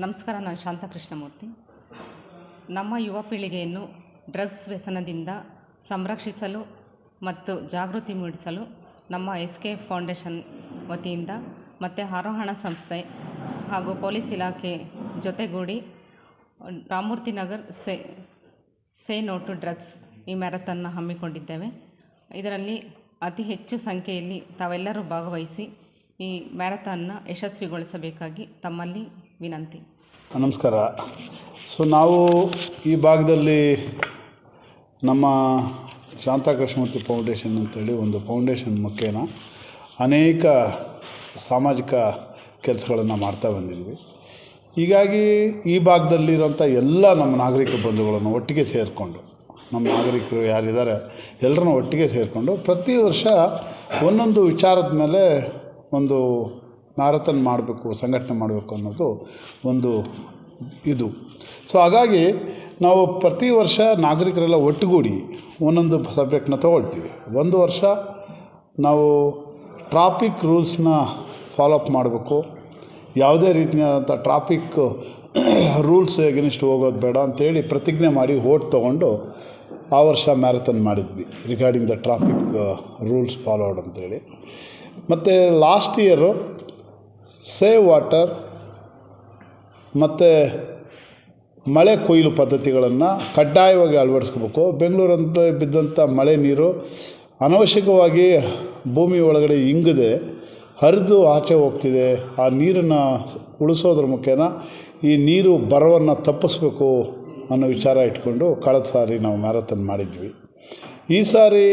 ನಮಸ್ಕಾರ, ನಾನು ಶಾಂತ ಕೃಷ್ಣಮೂರ್ತಿ. ನಮ್ಮ ಯುವ ಪೀಳಿಗೆಯನ್ನು ಡ್ರಗ್ಸ್ ವ್ಯಸನದಿಂದ ಸಂರಕ್ಷಿಸಲು ಮತ್ತು ಜಾಗೃತಿ ಮೂಡಿಸಲು ನಮ್ಮ ಎಸ್ ಕೆ ಫೌಂಡೇಶನ್ ವತಿಯಿಂದ ಮತ್ತು ಆರೋಹಣ ಸಂಸ್ಥೆ ಹಾಗೂ ಪೊಲೀಸ್ ಇಲಾಖೆ ಜೊತೆಗೂಡಿ Ramamurthy Nagar say say no to drugs ಈ ಮ್ಯಾರಥಾನ್ನ ಹಮ್ಮಿಕೊಂಡಿದ್ದೇವೆ. ಇದರಲ್ಲಿ ಅತಿ ಹೆಚ್ಚು ಸಂಖ್ಯೆಯಲ್ಲಿ ತಾವೆಲ್ಲರೂ ಭಾಗವಹಿಸಿ ಈ ಮ್ಯಾರಥಾನ್ನ ಯಶಸ್ವಿಗೊಳಿಸಬೇಕಾಗಿ ತಮ್ಮಲ್ಲಿ ವಿನಂತಿ. ನಮಸ್ಕಾರ. ಸೊ ನಾವು ಈ ಭಾಗದಲ್ಲಿ ನಮ್ಮ ಶಾಂತಾಕೃಷ್ಣಮೂರ್ತಿ ಫೌಂಡೇಶನ್ ಅಂತೇಳಿ ಒಂದು ಫೌಂಡೇಶನ್ ಮುಖೇನ ಅನೇಕ ಸಾಮಾಜಿಕ ಕೆಲಸಗಳನ್ನು ಮಾಡ್ತಾ ಬಂದಿದ್ವಿ. ಹೀಗಾಗಿ ಈ ಭಾಗದಲ್ಲಿರೋಂಥ ಎಲ್ಲ ನಮ್ಮ ನಾಗರಿಕ ಬಂಧುಗಳನ್ನು ಒಟ್ಟಿಗೆ ಸೇರಿಕೊಂಡು, ನಮ್ಮ ನಾಗರಿಕರು ಯಾರಿದ್ದಾರೆ ಎಲ್ಲರನ್ನೂ ಒಟ್ಟಿಗೆ ಸೇರಿಕೊಂಡು ಪ್ರತಿ ವರ್ಷ ಒಂದೊಂದು ವಿಚಾರದ ಮೇಲೆ ಒಂದು ಮ್ಯಾರಥಾನ್ ಮಾಡಬೇಕು, ಸಂಘಟನೆ ಮಾಡಬೇಕು ಅನ್ನೋದು ಒಂದು ಇದು. ಸೊ ಹಾಗಾಗಿ ನಾವು ಪ್ರತಿ ವರ್ಷ ನಾಗರಿಕರೆಲ್ಲ ಒಟ್ಟುಗೂಡಿ ಒಂದೊಂದು ಸಬ್ಜೆಕ್ಟ್ನ ತೊಗೊಳ್ತೀವಿ. ಒಂದು ವರ್ಷ ನಾವು ಟ್ರಾಫಿಕ್ ರೂಲ್ಸ್ನ ಫಾಲೋಅಪ್ ಮಾಡಬೇಕು. ಯಾವುದೇ ರೀತಿಯಾದಂಥ ಟ್ರಾಫಿಕ್ ರೂಲ್ಸ್ ಎಗನಿಸ್ಟ್ ಹೋಗೋದು ಬೇಡ ಅಂತೇಳಿ ಪ್ರತಿಜ್ಞೆ ಮಾಡಿ ಓಟ್ ತೊಗೊಂಡು ಆ ವರ್ಷ ಮ್ಯಾರಥಾನ್ ಮಾಡಿದ್ವಿ regarding the traffic rules followed ಅಂತೇಳಿ. ಮತ್ತು ಲಾಸ್ಟ್ ಇಯರು ಸೇವ್ ವಾಟರ್ ಮತ್ತು ಮಳೆ ಕೊಯ್ಲು ಪದ್ಧತಿಗಳನ್ನು ಕಡ್ಡಾಯವಾಗಿ ಅಳವಡಿಸ್ಕೋಬೇಕು. ಬೆಂಗಳೂರಂತ ಬಿದ್ದಂಥ ಮಳೆ ನೀರು ಅನವಶ್ಯಕವಾಗಿ ಭೂಮಿ ಒಳಗಡೆ ಇಂಗದೆ ಹರಿದು ಆಚೆ ಹೋಗ್ತಿದೆ. ಆ ನೀರನ್ನು ಉಳಿಸೋದ್ರ ಮುಖೇನ ಈ ನೀರು ಬರವನ್ನು ತಪ್ಪಿಸ್ಬೇಕು ಅನ್ನೋ ವಿಚಾರ ಇಟ್ಕೊಂಡು ಕಳೆದ ಸಾರಿ ನಾವು ಮ್ಯಾರಥಾನ್ ಮಾಡಿದ್ವಿ. ಈ ಸಾರಿ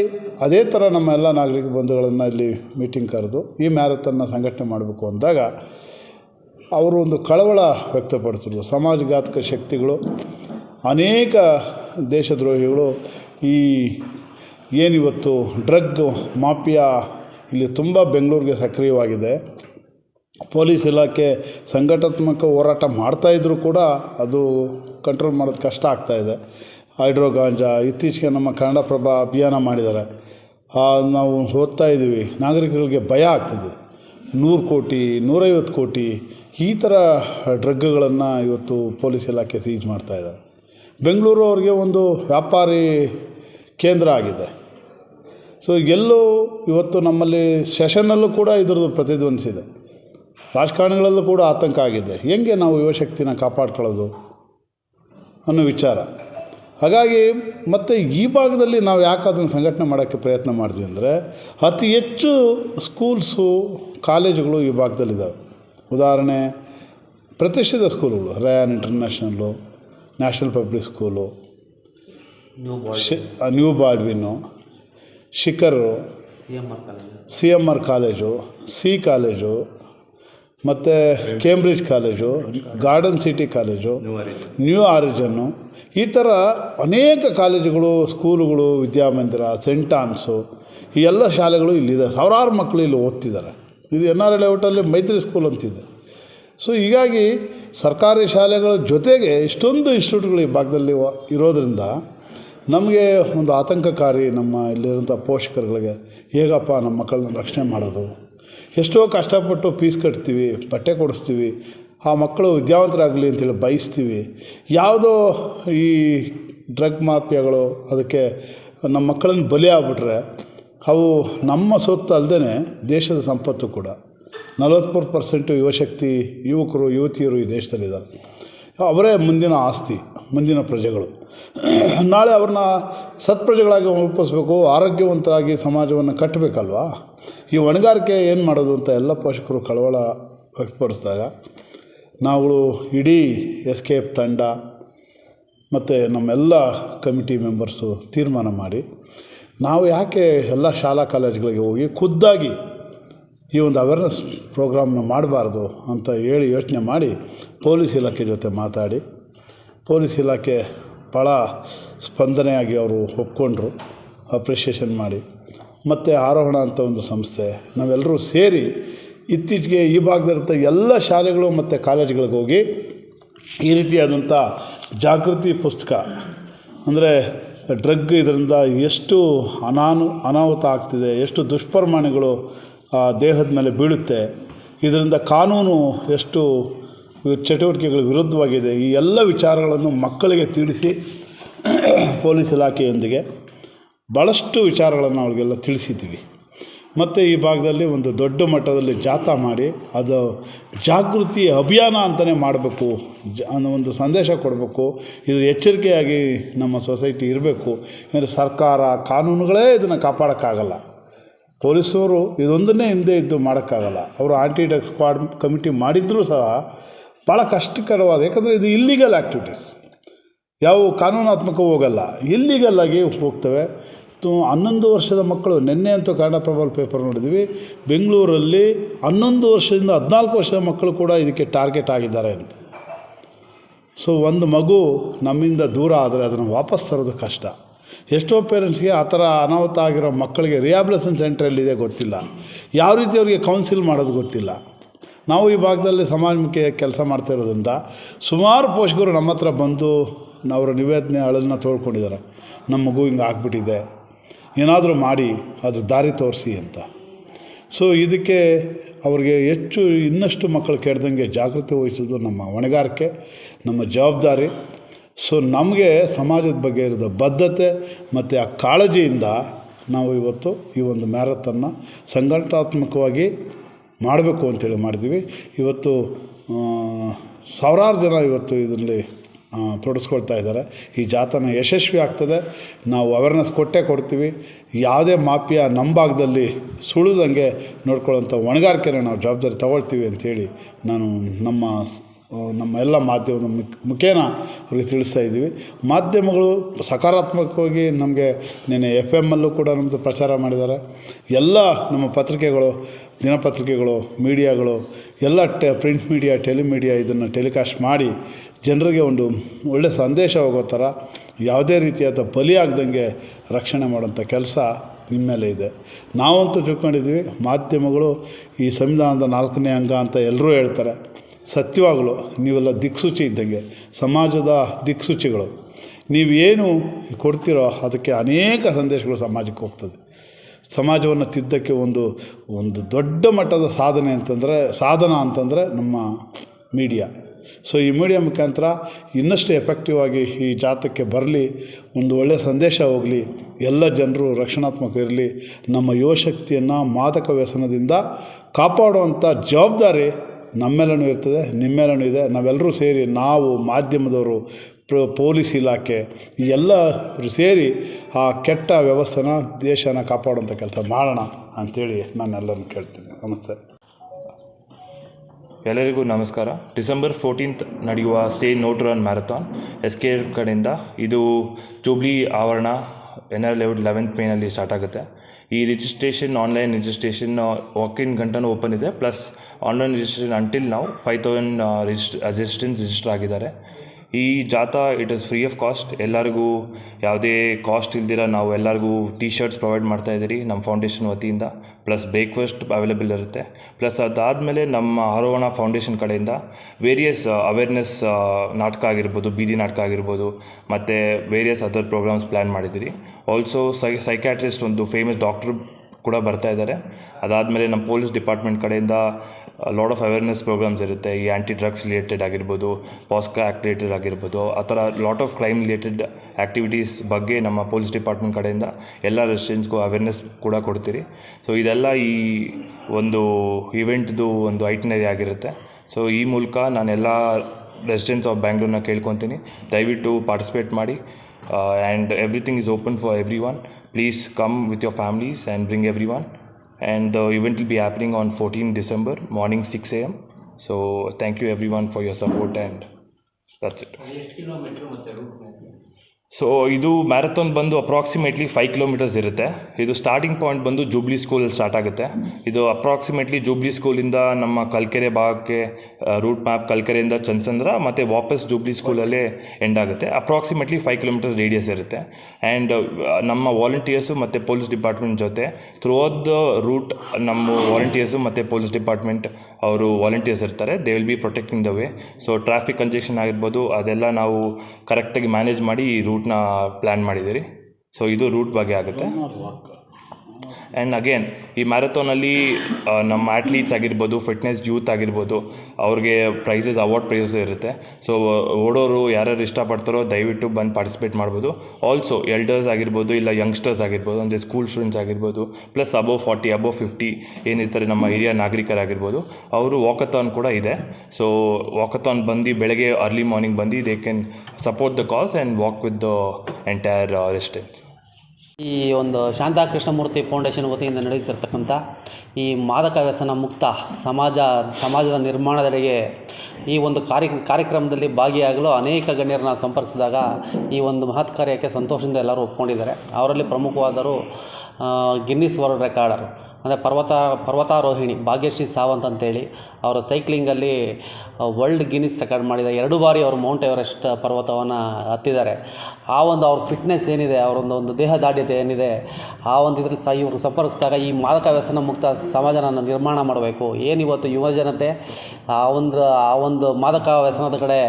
ಅದೇ ಥರ ನಮ್ಮ ಎಲ್ಲ ನಾಗರಿಕ ಬಂಧುಗಳನ್ನು ಇಲ್ಲಿ ಮೀಟಿಂಗ್ ಕರೆದು ಈ ಮ್ಯಾರಥಾನ್ನ ಸಂಘಟನೆ ಮಾಡಬೇಕು ಅಂದಾಗ ಅವರು ಒಂದು ಕಳವಳ ವ್ಯಕ್ತಪಡಿಸಿದ್ರು. ಸಮಾಜಘಾತಕ ಶಕ್ತಿಗಳು, ಅನೇಕ ದೇಶದ್ರೋಹಿಗಳು, ಈ ಏನಿವತ್ತು ಡ್ರಗ್ ಮಾಫಿಯಾ ಇಲ್ಲಿ ತುಂಬ ಬೆಂಗಳೂರಿಗೆ ಸಕ್ರಿಯವಾಗಿದೆ. ಪೊಲೀಸ್ ಇಲಾಖೆ ಸಂಘಟನಾತ್ಮಕ ಹೋರಾಟ ಮಾಡ್ತಾಯಿದ್ರು ಕೂಡ ಅದು ಕಂಟ್ರೋಲ್ ಮಾಡೋದು ಕಷ್ಟ ಆಗ್ತಾಯಿದೆ ಹೈಡ್ರೋ ಗಾಂಜಾ, ಇತ್ತೀಚೆಗೆ ನಮ್ಮ ಕನ್ನಡಪ್ರಭ ಅಭಿಯಾನ ಮಾಡಿದ್ದಾರೆ. ನಾವು ಓದ್ತಾ ಇದ್ದೀವಿ. ನಾಗರಿಕರಿಗೆ ಭಯ ಆಗ್ತಿದೆ. ನೂರು ಕೋಟಿ, ನೂರೈವತ್ತು ಕೋಟಿ ಈ ಥರ ಡ್ರಗ್ಗಳನ್ನು ಇವತ್ತು ಪೊಲೀಸ್ ಇಲಾಖೆ ಸೀಜ್ ಮಾಡ್ತಾಯಿದ್ದಾರೆ ಬೆಂಗಳೂರು ಅವ್ರಿಗೆ ಒಂದು ವ್ಯಾಪಾರಿ ಕೇಂದ್ರ ಆಗಿದೆ. ಸೊ ಎಲ್ಲೂ ಇವತ್ತು ನಮ್ಮಲ್ಲಿ ಸೆಷನ್ನಲ್ಲೂ ಕೂಡ ಇದ್ರದ್ದು ಪ್ರತಿಧ್ವನಿಸಿದೆ ರಾಜಕಾರಣಿಗಳಲ್ಲೂ ಕೂಡ ಆತಂಕ ಆಗಿದೆ. ಹೆಂಗೆ ನಾವು ಯುವಶಕ್ತಿನ ಕಾಪಾಡ್ಕೊಳ್ಳೋದು ಅನ್ನೋ ವಿಚಾರ. ಹಾಗಾಗಿ ಮತ್ತು ಈ ಭಾಗದಲ್ಲಿ ನಾವು ಯಾಕೆ ಅದನ್ನು ಸಂಘಟನೆ ಮಾಡೋಕ್ಕೆ ಪ್ರಯತ್ನ ಮಾಡಿದ್ವಿ ಅಂದರೆ ಅತಿ ಹೆಚ್ಚು ಸ್ಕೂಲ್ಸು ಕಾಲೇಜುಗಳು ಈ ಭಾಗದಲ್ಲಿದ್ದಾವೆ. ಉದಾಹರಣೆ ಪ್ರತಿಷ್ಠಿತ ಸ್ಕೂಲುಗಳು Ryan international national public school she new Baldwin ಶಿಖರು C M R college. C M R college C college ಮತ್ತು Cambridge college garden city college new horizon ಈ ಥರ ಅನೇಕ ಕಾಲೇಜುಗಳು ಸ್ಕೂಲುಗಳು ವಿದ್ಯಾಮಂದಿರ ಸೆಂಟ್ ಆನ್ಸು ಈ ಎಲ್ಲ ಶಾಲೆಗಳು ಇಲ್ಲಿದೆ. ಸಾವಿರಾರು ಮಕ್ಕಳು ಇಲ್ಲಿ ಓದ್ತಿದ್ದಾರೆ. ಇದು ಎನ್ ಆರ್ ಎಲ್ ಲೇಔಟಲ್ಲಿ ಮೈತ್ರಿ ಸ್ಕೂಲ್ ಅಂತಿದೆ. ಸೊ ಹೀಗಾಗಿ ಸರ್ಕಾರಿ ಶಾಲೆಗಳ ಜೊತೆಗೆ ಇಷ್ಟೊಂದು ಇನ್ಸ್ಟಿಟ್ಯೂಟ್ಗಳು ಈ ಭಾಗದಲ್ಲಿ ಇರೋದರಿಂದ ಇರೋದ್ರಿಂದ ನಮಗೆ ಒಂದು ಆತಂಕಕಾರಿ ನಮ್ಮ ಇಲ್ಲಿರುವಂಥ ಪೋಷಕರುಗಳಿಗೆ ಹೇಗಪ್ಪ ನಮ್ಮ ಮಕ್ಕಳನ್ನ ರಕ್ಷಣೆ ಮಾಡೋದು? ಎಷ್ಟೋ ಕಷ್ಟಪಟ್ಟು ಫೀಸ್ ಕಟ್ತೀವಿ, ಬಟ್ಟೆ ಕೊಡಿಸ್ತೀವಿ, ಆ ಮಕ್ಕಳು ವಿದ್ಯಾವಂತರಾಗಲಿ ಅಂತೇಳಿ ಬಯಸ್ತೀವಿ. ಯಾವುದೋ ಈ ಡ್ರಗ್ ಮಾಫಿಯಾಗಳು ಅದಕ್ಕೆ ನಮ್ಮ ಮಕ್ಕಳನ್ನು ಬಲಿ ಆಗ್ಬಿಟ್ರೆ ಅವು ನಮ್ಮ ಸೊತ್ತು ಅಲ್ಲದೇ ದೇಶದ ಸಂಪತ್ತು ಕೂಡ. ನಲವತ್ತ್ಮೂರು ಪರ್ಸೆಂಟು ಯುವಶಕ್ತಿ ಯುವಕರು, ಯುವತಿಯರು ಈ ದೇಶದಲ್ಲಿದ್ದಾರೆ. ಅವರೇ ಮುಂದಿನ ಆಸ್ತಿ, ಮುಂದಿನ ಪ್ರಜೆಗಳು. ನಾಳೆ ಅವ್ರನ್ನ ಸತ್ಪ್ರಜೆಗಳಾಗಿ ರೂಪಿಸ್ಬೇಕು, ಆರೋಗ್ಯವಂತರಾಗಿ ಸಮಾಜವನ್ನು ಕಟ್ಟಬೇಕಲ್ವಾ? ಈ ಹೊಣೆಗಾರಿಕೆ ಏನು ಮಾಡೋದು ಅಂತ ಎಲ್ಲ ಪೋಷಕರು ಕಳವಳ ವ್ಯಕ್ತಪಡಿಸಿದಾಗ ನಾವು ಇಡೀ ಎಸ್ಕೇಪ್ ತಂಡ ಮತ್ತು ನಮ್ಮೆಲ್ಲ ಕಮಿಟಿ ಮೆಂಬರ್ಸು ತೀರ್ಮಾನ ಮಾಡಿ, ನಾವು ಯಾಕೆ ಎಲ್ಲ ಶಾಲಾ ಕಾಲೇಜುಗಳಿಗೆ ಹೋಗಿ ಖುದ್ದಾಗಿ ಈ ಒಂದು ಅವೇರ್ನೆಸ್ ಪ್ರೋಗ್ರಾಮ್ನ ಮಾಡಬಾರ್ದು ಅಂತ ಹೇಳಿ ಯೋಚನೆ ಮಾಡಿ ಪೊಲೀಸ್ ಇಲಾಖೆ ಜೊತೆ ಮಾತಾಡಿ, ಪೊಲೀಸ್ ಇಲಾಖೆ ಭಾಳ ಸ್ಪಂದನೆಯಾಗಿ ಅವರು ಒಪ್ಕೊಂಡ್ರು, ಅಪ್ರಿಷಿಯೇಷನ್ ಮಾಡಿ. ಮತ್ತು ಆರೋಹಣ ಅಂತ ಒಂದು ಸಂಸ್ಥೆ. ನಾವೆಲ್ಲರೂ ಸೇರಿ ಇತ್ತೀಚೆಗೆ ಈ ಭಾಗದಲ್ಲಿರ್ತ ಎಲ್ಲ ಶಾಲೆಗಳು ಮತ್ತು ಕಾಲೇಜುಗಳಿಗೆ ಹೋಗಿ ಈ ರೀತಿಯಾದಂಥ ಜಾಗೃತಿ ಪುಸ್ತಕ, ಅಂದರೆ ಡ್ರಗ್ ಇದರಿಂದ ಎಷ್ಟು ಅನಾನು ಅನಾಹುತ ಆಗ್ತಿದೆ, ಎಷ್ಟು ದುಷ್ಪರಿಣಾಮಗಳು ದೇಹದ ಮೇಲೆ ಬೀಳುತ್ತೆ, ಇದರಿಂದ ಕಾನೂನು ಎಷ್ಟು ಚಟುವಟಿಕೆಗಳ ವಿರುದ್ಧವಾಗಿದೆ, ಈ ಎಲ್ಲ ವಿಚಾರಗಳನ್ನು ಮಕ್ಕಳಿಗೆ ತಿಳಿಸಿ, ಪೊಲೀಸ್ ಇಲಾಖೆಯೊಂದಿಗೆ. ಭಾಳಷ್ಟು ವಿಚಾರಗಳನ್ನು ಅವರಿಗೆಲ್ಲ ತಿಳಿಸಿದ್ವಿ ಮತ್ತು ಈ ಭಾಗದಲ್ಲಿ ಒಂದು ದೊಡ್ಡ ಮಟ್ಟದಲ್ಲಿ ಜಾಥಾ ಮಾಡಿ, ಅದು ಜಾಗೃತಿ ಅಭಿಯಾನ ಅಂತಲೇ ಮಾಡಬೇಕು, ಜ, ಅನ್ನೋ ಒಂದು ಸಂದೇಶ ಕೊಡಬೇಕು. ಇದು ಎಚ್ಚರಿಕೆಯಾಗಿ ನಮ್ಮ ಸೊಸೈಟಿ ಇರಬೇಕು. ಯಾಕಂದರೆ ಸರ್ಕಾರ ಕಾನೂನುಗಳೇ ಇದನ್ನು ಕಾಪಾಡೋಕ್ಕಾಗಲ್ಲ. ಪೊಲೀಸರು ಇದೊಂದನ್ನೇ ಹಿಂದೆ ಇದ್ದು ಮಾಡೋಕ್ಕಾಗಲ್ಲ. ಅವರು ಆಂಟಿ ಡ್ರಗ್ ಸ್ಕ್ವಾಡ್ ಕಮಿಟಿ ಮಾಡಿದ್ರೂ ಸಹ ಭಾಳ ಕಷ್ಟಕರವಾದ, ಯಾಕಂದರೆ ಇದು ಇಲ್ಲಿಗಲ್ ಆ್ಯಕ್ಟಿವಿಟೀಸ್ ಯಾವ ಕಾನೂನಾತ್ಮಕ ಹೋಗಲ್ಲ. ಇಲ್ಲಿಗಲ್ಲಾಗಿ ಹೋಗ್ತವೆ. ಹನ್ನೊಂದು ವರ್ಷದ ಮಕ್ಕಳು, ನಿನ್ನೆ ಅಂತೂ ಕನ್ನಡ ಪ್ರಭಾವ ಪೇಪರ್ ನೋಡಿದ್ವಿ, ಬೆಂಗಳೂರಲ್ಲಿ ಹನ್ನೊಂದು ವರ್ಷದಿಂದ ಹದಿನಾಲ್ಕು ವರ್ಷದ ಮಕ್ಕಳು ಕೂಡ ಇದಕ್ಕೆ ಟಾರ್ಗೆಟ್ ಆಗಿದ್ದಾರೆ ಅಂತ. ಸೊ ಒಂದು ಮಗು ನಮ್ಮಿಂದ ದೂರ ಆದರೆ ಅದನ್ನು ವಾಪಸ್ ತರೋದು ಕಷ್ಟ. ಎಷ್ಟೋ ಪೇರೆಂಟ್ಸ್ಗೆ ಆ ಥರ ಅನಾಹುತ ಆಗಿರೋ ಮಕ್ಕಳಿಗೆ ರಿಹಾಬಿಲೇಷನ್ ಸೆಂಟ್ರಲ್ಲಿದೆ ಗೊತ್ತಿಲ್ಲ. ಯಾವ ರೀತಿ ಅವರಿಗೆ ಕೌನ್ಸಿಲ್ ಮಾಡೋದು ಗೊತ್ತಿಲ್ಲ. ನಾವು ಈ ಭಾಗದಲ್ಲಿ ಸಮಾಜಕ್ಕೆ ಕೆಲಸ ಮಾಡ್ತಾ ಇರೋದ್ರಿಂದ ಸುಮಾರು ಪೋಷಕರು ನಮ್ಮ ಹತ್ರ ಬಂದು ಅವರ ನಿವೇದನೆ ಅಳನ್ನ ತೊಳ್ಕೊಂಡಿದ್ದಾರೆ. ನಮ್ಮ ಮಗು ಹಿಂಗೆ ಆಗ್ಬಿಟ್ಟಿದೆ. ಏನಾದರೂ ಮಾಡಿ ಅದು ದಾರಿ ತೋರಿಸಿ ಅಂತ. ಸೊ ಇದಕ್ಕೆ ಅವ್ರಿಗೆ ಹೆಚ್ಚು ಇನ್ನಷ್ಟು ಮಕ್ಕಳು ಕೆಡ್ದಂಗೆ ಜಾಗೃತಿ ವಹಿಸೋದು ನಮ್ಮ ಹೊಣೆಗಾರಿಕೆ, ನಮ್ಮ ಜವಾಬ್ದಾರಿ. ಸೊ ನಮಗೆ ಸಮಾಜದ ಬಗ್ಗೆ ಇರೋದು ಬದ್ಧತೆ ಮತ್ತು ಆ ಕಾಳಜಿಯಿಂದ ನಾವು ಇವತ್ತು ಈ ಒಂದು ಮ್ಯಾರಥನ್ನ ಸಂಘಟನಾತ್ಮಕವಾಗಿ ಮಾಡಬೇಕು ಅಂತೇಳಿ ಮಾಡಿದ್ವಿ ಇವತ್ತು ಸಾವಿರಾರು ಜನ ಇವತ್ತು ಇದರಲ್ಲಿ ತೊಡಸ್ಕೊಳ್ತಾ ಇದ್ದಾರೆ. ಈ ಜಾಥಾನ ಯಶಸ್ವಿ ಆಗ್ತದೆ. ನಾವು ಅವೇರ್ನೆಸ್ ಕೊಟ್ಟೇ ಕೊಡ್ತೀವಿ. ಯಾವುದೇ ಮಾಫಿಯಾ ನಮ್ಮ ಭಾಗದಲ್ಲಿ ಸುಳಿದಂಗೆ ನೋಡ್ಕೊಳ್ಳೋಂಥ ಹೊಣೆಗಾರಿಕೆನ ನಾವು ಜವಾಬ್ದಾರಿ ತಗೊಳ್ತೀವಿ ಅಂಥೇಳಿ ನಾನು ನಮ್ಮ ನಮ್ಮ ಎಲ್ಲ ಮಾಧ್ಯಮದ ಮುಖ, ಮುಖೇನ ಅವ್ರಿಗೆ ತಿಳಿಸ್ತಾ ಇದ್ದೀವಿ. ಮಾಧ್ಯಮಗಳು ಸಕಾರಾತ್ಮಕವಾಗಿ ನಮಗೆ ನಿನ್ನೆ ಎಫ್ ಎಮ್ಮಲ್ಲೂ ಕೂಡ ನಮ್ಮದು ಪ್ರಚಾರ ಮಾಡಿದ್ದಾರೆ. ಎಲ್ಲ ನಮ್ಮ ಪತ್ರಿಕೆಗಳು, ದಿನಪತ್ರಿಕೆಗಳು, ಮೀಡಿಯಾಗಳು, ಎಲ್ಲ ಟೆ, ಪ್ರಿಂಟ್ ಮೀಡಿಯಾ, ಟೆಲಿಮೀಡಿಯಾ ಇದನ್ನು ಟೆಲಿಕಾಸ್ಟ್ ಮಾಡಿ ಜನರಿಗೆ ಒಂದು ಒಳ್ಳೆಯ ಸಂದೇಶ ಹೋಗೋ ಥರ ಯಾವುದೇ ರೀತಿಯಾದ ಬಲಿಯಾಗ್ದಂಗೆ ರಕ್ಷಣೆ ಮಾಡೋಂಥ ಕೆಲಸ ನಿಮ್ಮ ಇದೆ. ನಾವಂತೂ ತಿಳ್ಕೊಂಡಿದ್ವಿ ಮಾಧ್ಯಮಗಳು ಈ ಸಂವಿಧಾನದ ನಾಲ್ಕನೇ ಅಂಗ ಅಂತ ಎಲ್ಲರೂ ಹೇಳ್ತಾರೆ. ಸತ್ಯವಾಗಲು ನೀವೆಲ್ಲ ದಿಕ್ಸೂಚಿ ಇದ್ದಂಗೆ, ಸಮಾಜದ ದಿಕ್ಸೂಚಿಗಳು. ನೀವು ಏನು ಕೊಡ್ತೀರೋ ಅದಕ್ಕೆ ಅನೇಕ ಸಂದೇಶಗಳು ಸಮಾಜಕ್ಕೆ ಹೋಗ್ತದೆ. ಸಮಾಜವನ್ನು ತಿದ್ದಕ್ಕೆ ಒಂದು ಒಂದು ದೊಡ್ಡ ಮಟ್ಟದ ಸಾಧನೆ ಅಂತಂದರೆ, ಸಾಧನ ಅಂತಂದರೆ ನಮ್ಮ ಮೀಡಿಯಾ. ಸೊ, ಈ ಮೀಡಿಯಾ ಮುಖಾಂತರ ಇನ್ನಷ್ಟು ಎಫೆಕ್ಟಿವ್ ಆಗಿ ಈ ಜಾತಕ್ಕೆ ಬರಲಿ, ಒಂದು ಒಳ್ಳೆಯ ಸಂದೇಶ ಹೋಗಲಿ, ಎಲ್ಲ ಜನರು ರಕ್ಷಣಾತ್ಮಕ ಇರಲಿ, ನಮ್ಮ ಯುವಶಕ್ತಿಯನ್ನು ಮಾದಕ ವ್ಯಸನದಿಂದ ಕಾಪಾಡುವಂಥ ಜವಾಬ್ದಾರಿ ನಮ್ಮೆಲ್ಲನೂ ಇರ್ತದೆ, ನಿಮ್ಮೆಲ್ಲನೂ ಇದೆ. ನಾವೆಲ್ಲರೂ ಸೇರಿ ನಾವು, ಮಾಧ್ಯಮದವರು ಪೊಲೀಸ್ ಇಲಾಖೆ ಎಲ್ಲ ಸೇರಿ ಆ ಕೆಟ್ಟ ವ್ಯವಸ್ಥೆನ ದೇಶನ ಕಾಪಾಡುವಂಥ ಕೆಲಸ ಮಾಡೋಣ ಅಂಥೇಳಿ ನಾನೆಲ್ಲರನ್ನು ಕೇಳ್ತೀನಿ. ನಮಸ್ತೆ. ಎಲ್ಲರಿಗೂ ನಮಸ್ಕಾರ. ಡಿಸೆಂಬರ್ ಫೋರ್ಟೀನ್ತ್ ನಡೆಯುವ say not run marathon. S K ಕಡೆಯಿಂದ ಇದು ಜೂಬ್ಲಿ ಆವರಣ ಎನ್ ಆರ್ ಲೆವೆಟ್ ಲೆವೆಂತ್ ಮೇನಲ್ಲಿ ಸ್ಟಾರ್ಟ್ ಆಗುತ್ತೆ. ಈ registration online registration walk in ಗಂಟನೂ open ಇದೆ. ಪ್ಲಸ್ ಆನ್ಲೈನ್ ರಿಜಿಸ್ಟ್ರೇಷನ್ ಅಂಟಿಲ್ ನಾವು five thousand register assistant register ಆಗಿದ್ದಾರೆ. ಈ ಜಾಥಾ it is free of cost ಎಲ್ಲರಿಗೂ ಯಾವುದೇ ಕಾಸ್ಟ್ ಇಲ್ದಿರ ನಾವು ಎಲ್ಲರಿಗೂ ಟಿ ಶರ್ಟ್ಸ್ ಪ್ರೊವೈಡ್ ಮಾಡ್ತಾ ಇದ್ದೀರಿ ನಮ್ಮ ಫೌಂಡೇಶನ್ ವತಿಯಿಂದ. ಪ್ಲಸ್ ಬ್ರೇಕ್ಫಾಸ್ಟ್ ಅವೈಲೇಬಲ್ ಇರುತ್ತೆ. ಪ್ಲಸ್ ಅದಾದಮೇಲೆ ನಮ್ಮ ಆರೋಹಣ ಫೌಂಡೇಶನ್ ಕಡೆಯಿಂದ ವೇರಿಯಸ್ ಅವೇರ್ನೆಸ್ ನಾಟಕ ಆಗಿರ್ಬೋದು, ಬೀದಿ ನಾಟಕ ಆಗಿರ್ಬೋದು, ಮತ್ತು ವೇರಿಯಸ್ ಅದರ್ ಪ್ರೋಗ್ರಾಮ್ಸ್ ಪ್ಲ್ಯಾನ್ ಮಾಡಿದ್ದೀರಿ. ಆಲ್ಸೋ ಸೈ ಸೈಕ್ಯಾಟ್ರಿಸ್ಟ್ ಒಂದು ಫೇಮಸ್ ಡಾಕ್ಟ್ರು ಕೂಡ ಬರ್ತಾ ಇದ್ದಾರೆ. ಅದಾದಮೇಲೆ ನಮ್ಮ ಪೊಲೀಸ್ ಡಿಪಾರ್ಟ್ಮೆಂಟ್ ಕಡೆಯಿಂದ ಲಾಟ್ ಆಫ್ ಅವೇರ್ನೆಸ್ ಪ್ರೋಗ್ರಾಮ್ಸ್ ಇರುತ್ತೆ. ಈ ಆ್ಯಂಟಿ ಡ್ರಗ್ಸ್ ರಿಲೇಟೆಡ್ ಆಗಿರ್ಬೋದು ಪಾಸ್ಕಾ ಆ್ಯಕ್ಟ್ ರಿಲೇಟೆಡ್ ಆಗಿರ್ಬೋದು, ಆ ಥರ lot of crime related activities ಬಗ್ಗೆ ನಮ್ಮ ಪೊಲೀಸ್ ಡಿಪಾರ್ಟ್ಮೆಂಟ್ ಕಡೆಯಿಂದ ಎಲ್ಲ ರೆಸಿಡೆಂಟ್ಸ್ಗೂ ಅವೇರ್ನೆಸ್ ಕೂಡ ಕೊಡ್ತೀರಿ. ಸೊ ಇದೆಲ್ಲ ಈ ಒಂದು ಇವೆಂಟ್ದು ಒಂದು ಐಟನರಿ ಆಗಿರುತ್ತೆ. ಸೊ ಈ ಮೂಲಕ ನಾನು ಎಲ್ಲ ರೆಸಿಡೆಂಟ್ಸ್ ಆಫ್ ಬ್ಯಾಂಗ್ಳೂರ್ನ ಕೇಳ್ಕೊತೀನಿ. ದಯವಿಟ್ಟು ಪಾರ್ಟಿಸಿಪೇಟ್ ಮಾಡಿ. And everything is open for every one Please come with your families and bring everyone. And the event will be happening on 14 December morning 6 a.m. So thank you everyone for your support and that's it. So ಇದು marathon ಬಂದು approximately five kilometres ಇರುತ್ತೆ. ಇದು starting point ಬಂದು jubilee school start ಆಗುತ್ತೆ. ಇದು approximately jubilee ಸ್ಕೂಲಿಂದ ನಮ್ಮ ಕಲ್ಕೆರೆ ಭಾಗಕ್ಕೆ ರೂಟ್ ಮ್ಯಾಪ್ ಕಲ್ಕೆರೆಯಿಂದ ಚಂದ್ರ ಮತ್ತು ವಾಪಸ್ ಜೂಬ್ಲಿ ಸ್ಕೂಲಲ್ಲೇ ಎಂಡ್ ಆಗುತ್ತೆ. ಅಪ್ರಾಕ್ಸಿಮೇಟ್ಲಿ ಫೈವ್ ಕಿಲೋಮೀಟರ್ಸ್ ರೇಡಿಯಸ್ ಇರುತ್ತೆ. ಆ್ಯಂಡ್ ನಮ್ಮ ವಾಲಂಟಿಯರ್ಸು ಮತ್ತು ಪೊಲೀಸ್ ಡಿಪಾರ್ಟ್ಮೆಂಟ್ ಜೊತೆ ಥ್ರೂ ಔಟ್ ದ ರೂಟ್ ನಮ್ಮ ವಾಲಂಟಿಯರ್ಸು ಮತ್ತು ಪೊಲೀಸ್ ಡಿಪಾರ್ಟ್ಮೆಂಟ್ ಅವರು ವಾಲಂಟಿಯರ್ಸ್ ಇರ್ತಾರೆ. They will be protecting the way so traffic congestion ಆಗಿರ್ಬೋದು, ಅದೆಲ್ಲ ನಾವು ಕರೆಕ್ಟಾಗಿ ಮ್ಯಾನೇಜ್ ಮಾಡಿ ಈ ರೂಟ್ನ ಪ್ಲ್ಯಾನ್ ಮಾಡಿದ್ದೀರಿ. ಸೊ ಇದು ರೂಟ್ ಬಗ್ಗೆ ಆಗುತ್ತೆ. ಆ್ಯಂಡ್ ಅಗೇನ್ ಈ ಮ್ಯಾರಥಾನಲ್ಲಿ ನಮ್ಮ ಆ್ಯಟ್ಲೀಟ್ಸ್ ಆಗಿರ್ಬೋದು ಫಿಟ್ನೆಸ್ ಯೂತ್ ಆಗಿರ್ಬೋದು, ಅವ್ರಿಗೆ ಪ್ರೈಸಸ್ ಅವಾರ್ಡ್ ಪ್ರೈಸಸ್ ಇರುತ್ತೆ. ಸೊ ಓಡೋರು ಯಾರ್ಯಾರು ಇಷ್ಟಪಡ್ತಾರೋ ದಯವಿಟ್ಟು ಬಂದು ಪಾರ್ಟಿಸಿಪೇಟ್ ಮಾಡ್ಬೋದು. ಆಲ್ಸೋ ಎಲ್ಡರ್ಸ್ ಆಗಿರ್ಬೋದು, ಇಲ್ಲ ಯಂಗ್ಸ್ಟರ್ಸ್ ಆಗಿರ್ಬೋದು, ಅಂದರೆ ಸ್ಕೂಲ್ ಸ್ಟೂಡೆಂಟ್ಸ್ ಆಗಿರ್ಬೋದು plus above forty above fifty ಏನಿರ್ತಾರೆ ನಮ್ಮ ಹಿರಿಯ ನಾಗರಿಕರಾಗಿರ್ಬೋದು, ಅವರು ವಾಕಥಾನ್ ಕೂಡ ಇದೆ. ಸೊ ವಾಕಥಾನ್ ಬಂದು ಬೆಳಗ್ಗೆ ಅರ್ಲಿ ಮಾರ್ನಿಂಗ್ ಬಂದು they can support the cause and walk with the entire residence ಈ ಒಂದು ಶಾಂತಾ ಕೃಷ್ಣಮೂರ್ತಿ ಫೌಂಡೇಶನ್ ವತಿಯಿಂದ ನಡೆಯುತ್ತಿರ್ತಕ್ಕಂಥ ಈ ಮಾದಕ ವ್ಯಸನ ಮುಕ್ತ ಸಮಾಜ ಸಮಾಜದ ನಿರ್ಮಾಣದೆಡೆಗೆ ಈ ಒಂದು ಕಾರ್ಯ ಕಾರ್ಯಕ್ರಮದಲ್ಲಿ ಭಾಗಿಯಾಗಲು ಅನೇಕ ಗಣ್ಯರನ್ನ ಸಂಪರ್ಕಿಸಿದಾಗ ಈ ಒಂದು ಮಹತ್ ಕಾರ್ಯಕ್ಕೆ ಸಂತೋಷದಿಂದ ಎಲ್ಲರೂ ಒಪ್ಕೊಂಡಿದ್ದಾರೆ. ಅವರಲ್ಲಿ ಪ್ರಮುಖವಾದರು ಗಿನ್ನಿಸ್ ವರ್ಲ್ಡ್ ರೆಕಾರ್ಡರ್, ಅಂದರೆ ಪರ್ವತ, ಪರ್ವತಾರೋಹಿಣಿ ಭಾಗ್ಯಶ್ರೀ ಸಾವಂತ್ ಅಂತೇಳಿ ಅವರು ಸೈಕ್ಲಿಂಗಲ್ಲಿ ವರ್ಲ್ಡ್ ಗಿನ್ನಿಸ್ ರೆಕಾರ್ಡ್ ಮಾಡಿದ ಎರಡು ಬಾರಿ ಅವರು ಮೌಂಟ್ ಎವರೆಸ್ಟ್ ಪರ್ವತವನ್ನು ಹತ್ತಿದ್ದಾರೆ. ಆ ಒಂದು ಅವ್ರ ಫಿಟ್ನೆಸ್ ಏನಿದೆ ಅವರೊಂದು ಒಂದು ದೇಹ ದಾಢ್ಯತೆ ಏನಿದೆ, ಆ ಒಂದು ಇದ್ರಲ್ಲಿ ಸಹ ಇವರು ಸಂಪರ್ಕಿಸಿದಾಗ ಈ ಮಾದಕ ವ್ಯಸನ ಮುಕ್ತ ಸಮಾಜನ ನಿರ್ಮಾಣ ಮಾಡಬೇಕು. ಏನಿವತ್ತು ಯುವ ಜನತೆ ಆ ಒಂದು ಆ ಒಂದು ಮಾದಕ ವ್ಯಸನದ ಕಡೆ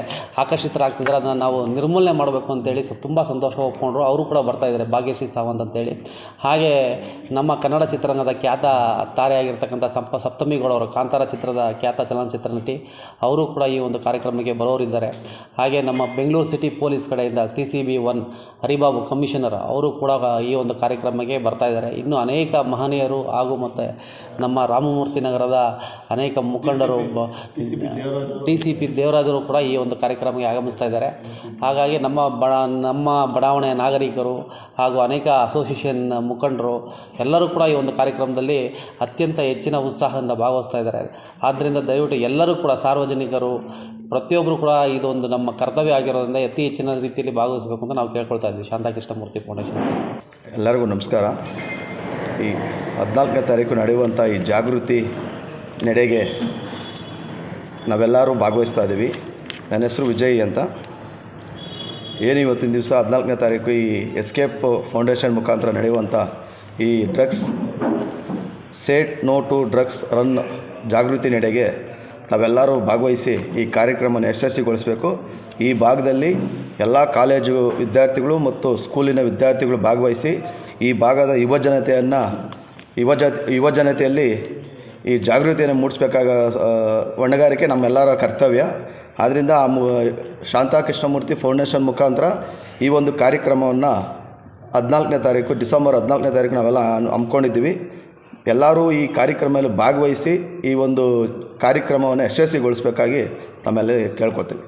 ಆಕರ್ಷಿತರಾಗ್ತಿದ್ದಾರೆ. ಅದನ್ನು ನಾವು ನಿರ್ಮೂಲನೆ ಮಾಡಬೇಕು ಅಂತೇಳಿ ಸೊ ತುಂಬ ಸಂತೋಷ ಒಪ್ಕೊಂಡ್ರು. ಅವರು ಕೂಡ ಬರ್ತಾ ಇದ್ದಾರೆ ಭಾಗ್ಯಶ್ರೀ ಸಾವಂತ್ ಅಂತೇಳಿ. ಹಾಗೆ ನಮ್ಮ ಕನ್ನಡ ಚಿತ್ರರಂಗದ ಖ್ಯಾತ ತಾರೆಯಾಗಿರ್ತಕ್ಕಂಥ ಸಂಪ ಸಪ್ತಮಿಗಳವರು ಕಾಂತಾರ ಚಿತ್ರದ ಖ್ಯಾತ ಚಲನಚಿತ್ರ ನಟಿ ಅವರು ಕೂಡ ಈ ಒಂದು ಕಾರ್ಯಕ್ರಮಕ್ಕೆ ಬರೋರಿದ್ದಾರೆ ಹಾಗೆ ನಮ್ಮ ಬೆಂಗಳೂರು ಸಿಟಿ ಪೊಲೀಸ್ ಕಡೆಯಿಂದ C C B one Haribabu commissioner ಅವರು ಕೂಡ ಈ ಒಂದು ಕಾರ್ಯಕ್ರಮಕ್ಕೆ ಬರ್ತಾಯಿದ್ದಾರೆ ಇನ್ನು ಅನೇಕ ಮಹನೀಯರು ಹಾಗೂ ಮತ್ತು ನಮ್ಮ ರಾಮಮೂರ್ತಿ ನಗರದ ಅನೇಕ ಮುಖಂಡರು ಡಿ ಸಿ ಪಿ ದೇವರಾಜರು ಕೂಡ ಈ ಒಂದು ಕಾರ್ಯಕ್ರಮಕ್ಕೆ ಆಗಮಿಸ್ತಾ ಇದ್ದಾರೆ. ಹಾಗಾಗಿ ನಮ್ಮ ಬಡ, ನಮ್ಮ ಬಡಾವಣೆಯ ನಾಗರಿಕರು ಹಾಗೂ ಅನೇಕ ಅಸೋಸಿಯೇಷನ್ ಮುಖಂಡರು ಎಲ್ಲರೂ ಕೂಡ ಈ ಒಂದು ಕಾರ್ಯಕ್ರಮದಲ್ಲಿ ಅತ್ಯಂತ ಹೆಚ್ಚಿನ ಉತ್ಸಾಹದಿಂದ ಭಾಗವಹಿಸ್ತಾ ಇದ್ದಾರೆ. ಆದ್ದರಿಂದ ದಯವಿಟ್ಟು ಎಲ್ಲರೂ ಕೂಡ ಸಾರ್ವಜನಿಕರು, ಪ್ರತಿಯೊಬ್ಬರು ಕೂಡ ಇದೊಂದು ನಮ್ಮ ಕರ್ತವ್ಯ ಆಗಿರೋದ್ರಿಂದ ಅತಿ ಹೆಚ್ಚಿನ ರೀತಿಯಲ್ಲಿ ಭಾಗವಹಿಸಬೇಕು ಅಂತ ನಾವು ಕೇಳ್ಕೊಳ್ತಾ ಇದ್ದೀವಿ. ಶಾಂತಾಕೃಷ್ಣಮೂರ್ತಿ ಫೌಂಡೇಶನ್ ಎಲ್ಲರಿಗೂ ನಮಸ್ಕಾರ. ಈ ಹದಿನಾಲ್ಕನೇ ತಾರೀಕು ನಡೆಯುವಂಥ ಈ ಜಾಗೃತಿ ನಡೆಗೆ ನಾವೆಲ್ಲರೂ ಭಾಗವಹಿಸ್ತಾ ಇದ್ದೀವಿ. ನನ್ನ ಹೆಸರು ವಿಜಯ್ ಅಂತ. ಏನು ಇವತ್ತಿನ ದಿವಸ ಹದಿನಾಲ್ಕನೇ ತಾರೀಕು ಈ ಎಸ್ಕೇಪ್ ಫೌಂಡೇಶನ್ ಮುಖಾಂತರ ನಡೆಯುವಂಥ ಈ drugs say no to drugs run ಜಾಗೃತಿ ನಡೆಗೆ ತಾವೆಲ್ಲರೂ ಭಾಗವಹಿಸಿ ಈ ಕಾರ್ಯಕ್ರಮನ ಯಶಸ್ವಿಗೊಳಿಸಬೇಕು. ಈ ಭಾಗದಲ್ಲಿ ಎಲ್ಲ ಕಾಲೇಜು ವಿದ್ಯಾರ್ಥಿಗಳು ಮತ್ತು ಸ್ಕೂಲಿನ ವಿದ್ಯಾರ್ಥಿಗಳು ಭಾಗವಹಿಸಿ ಈ ಭಾಗದ ಯುವ ಜನತೆಯನ್ನು ಯುವಜನತೆಯಲ್ಲಿ ಯುವ ಜನತೆಯಲ್ಲಿ ಈ ಜಾಗೃತಿಯನ್ನು ಮೂಡಿಸ್ಬೇಕಾಗ ಹೊಣೆಗಾರಿಕೆ ನಮ್ಮೆಲ್ಲರ ಕರ್ತವ್ಯ. ಆದ್ದರಿಂದ ಆ ಮು, ಶಾಂತಾ ಕೃಷ್ಣಮೂರ್ತಿ ಫೌಂಡೇಶನ್ ಮುಖಾಂತರ ಈ ಒಂದು ಕಾರ್ಯಕ್ರಮವನ್ನು ಹದಿನಾಲ್ಕನೇ ತಾರೀಕು, ಡಿಸೆಂಬರ್ ಹದಿನಾಲ್ಕನೇ ತಾರೀಕು ನಾವೆಲ್ಲ ಹಮ್ಮಿಕೊಂಡಿದ್ದೀವಿ. ಎಲ್ಲರೂ ಈ ಕಾರ್ಯಕ್ರಮದಲ್ಲಿ ಭಾಗವಹಿಸಿ ಈ ಒಂದು ಕಾರ್ಯಕ್ರಮವನ್ನು ಯಶಸ್ವಿಗೊಳಿಸಬೇಕಾಗಿ ನಮ್ಮಲ್ಲಿ ಕೇಳ್ಕೊಳ್ತೀವಿ.